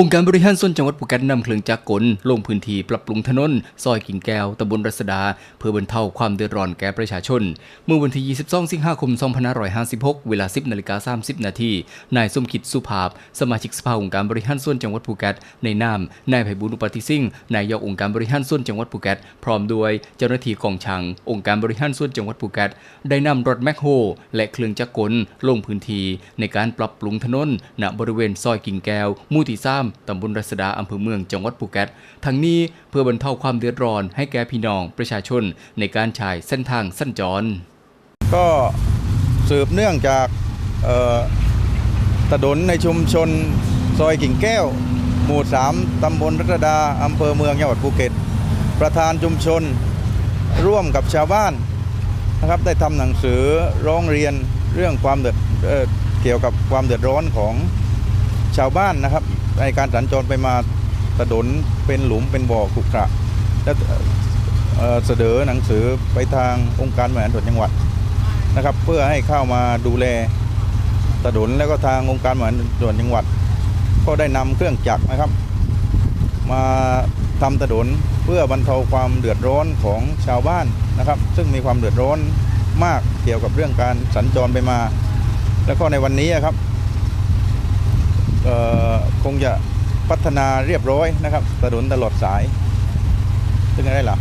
องค์การบริหารส่วนจังหวัดภูเก็ตนำเครื่องจักรกลลงพื้นที่ปรับปรุงถนนซอยกิ่งแก้วตำบลรัศดา เพื่อบรรเทาความเดือดร้อนแก่ประชาชน เมื่อวันที่ 22 สิงหาคม 2556 เวลา 10นาฬิกา30 นาทีนายสมคิดสุภาพ สมาชิกสภาองค์การบริหารส่วนจังหวัดภูเก็ตในนามนายไพบุญอุปติสิ่งห์นายกองค์การบริหารส่วนจังหวัดภูเก็ตพร้อมด้วยเจ้าหน้าที่กองช่างองค์การบริหารส่วนจังหวัดภูเก็ตได้นำรถแมคโฮและเครื่องจักรกลลงพื้นที่ในการปรับปรุงถนนณบริเวณซอยกิ่งแก้วมู่ที่3ตำบลรัศดาอำเภอเมืองจังหวัดภูเก็ตทั้งนี้เพื่อบรรเทาความเดือดร้อนให้แก่พี่น้องประชาชนในการใช้เส้นทางสัญจร ก็สืบเนื่องจากถนนในชุมชนซอยกิ่งแก้ว หมู่ 3 ตำบลรัตดา อำเภอเมืองจังหวัดภูเก็ต ประธานชุมชนร่วมกับชาวบ้านนะครับได้ทำหนังสือร้องเรียนเรื่องความเดือดเออเกี่ยวกับความเดือดร้อนของ ชาวบ้านนะครับในการสัญจรไปมาถนนเป็นหลุมเป็นบ่อขรุขระและเสนอหนังสือไปทางองค์การบริหารส่วนจังหวัดนะครับ เพื่อให้เข้ามาดูแลถนนแล้วก็ทางองค์การบริหารส่วนจังหวัด ก็ได้นำเครื่องจักรนะครับ มาทำถนนเพื่อบรรเทาความเดือดร้อนของชาวบ้านนะครับ ซึ่งมีความเดือดร้อนมากเกี่ยวกับเรื่องการสัญจรไปมา แล้วก็ในวันนี้ครับ คงจะพัฒนาเรียบร้อยนะครับถนนตลอดสายซึ่งได้ละ